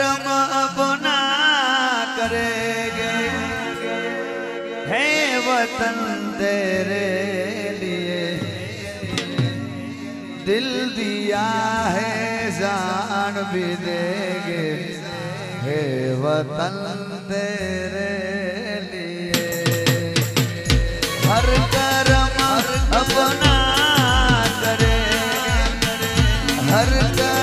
कर्म अपना करेंगे है वतन तेरे लिए दिल दिया है जान भी देंगे है वतन तेरे लिए हर कर्म अपना करे हर कर्म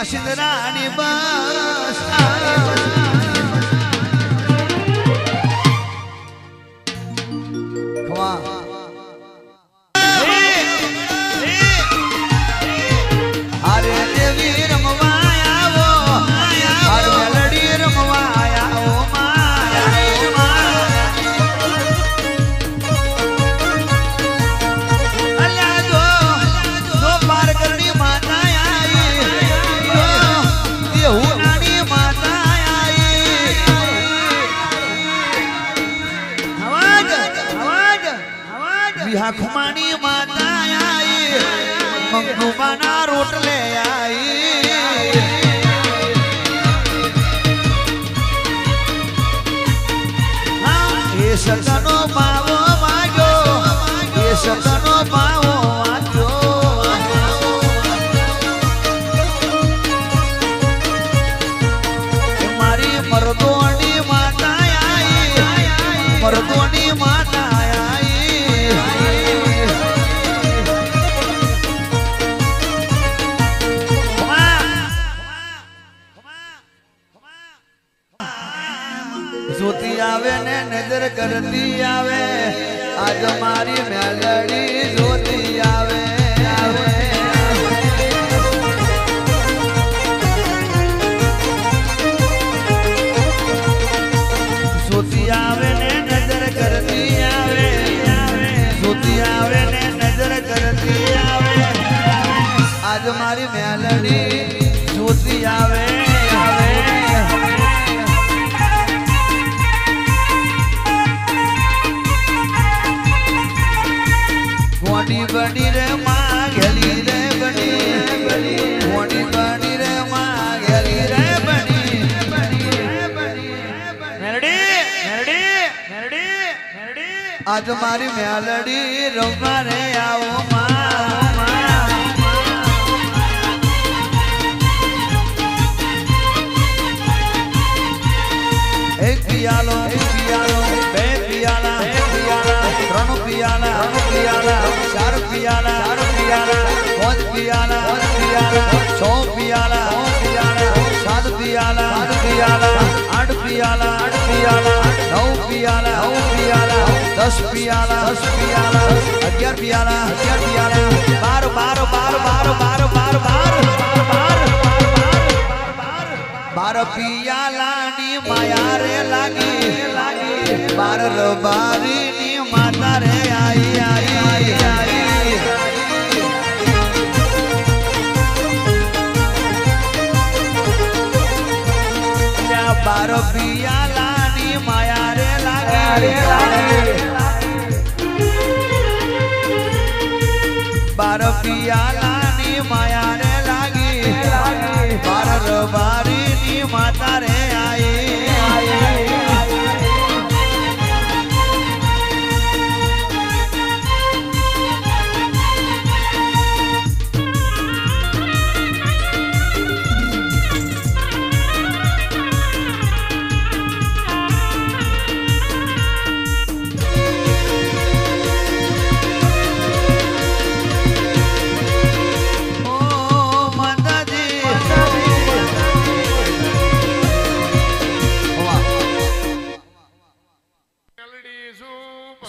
વાસંદરાની બસ. ખવા લાખમાની માતા આઈ મંગુમાના રોટલે આઈ. નજર કરતી આવે. આજ મારી મેલડી જોતી આવે. જોતી આવે ને નજર કરતી આવે. આવે ને નજર કરતી આવે. આજ મારી મેલડી બની રે માં ગેલી રે બની બની મોડી બની રે માં ગેલી રે બની મેરડી મેરડી મેરડી મેરડી. આજ મારી મેલડી રમવા રે આવો માં. piala, piala, ben piala, ben piala, trono. પિયાલા ચાર પિયાલા પાંચ પિયાલા પાંચ પિયાલા છ પિયાલા છ પિયાલા સાત પિયાલા સાત પિયાલા દસ પિયાલા દસ પિયાલા અગિયાર અગિયાર પિયાલા બાર બાર બાર બાર બાર બાર બાર બાર પિયાલાની માયા રે લાગી લાગી બાર રબારીની બાર પિયાલાની માયા રે લાગી. બાર રબારીની માતા રે આઈ.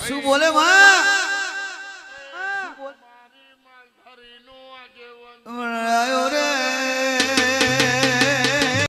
શું બોલે માં